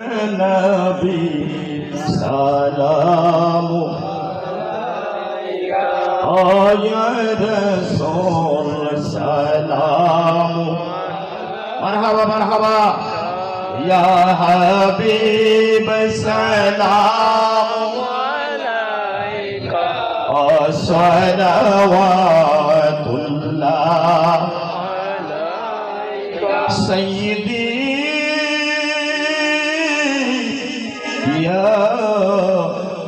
نبی سلام. آیا رسول سلام. مرحبا مرحبا. یا حبیب سلام. صلوات الله. سيدي يا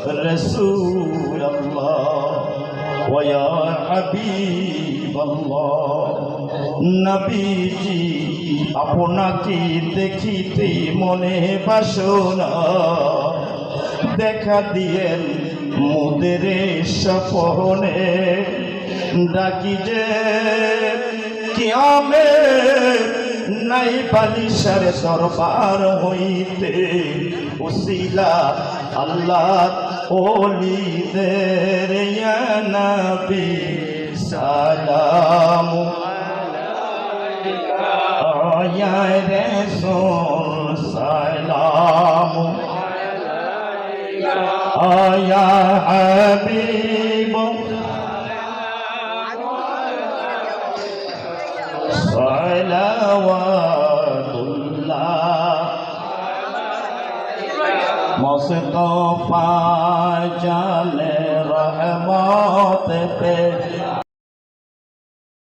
رسول الله ويا حبيب الله নবীজি আপনাকে দেখিতে মনে বাসনা দেখা দিয়েন মোদের সপনে ডাকি যে কিয়ামে নাই বালিশার দরবার হইতে উসিলা আল্লাহ ওলিদের ইয়া নবী সালাম ইয়া রাসূল সালাম يا حبيب صلوات मुझको पा जाने रहमत पे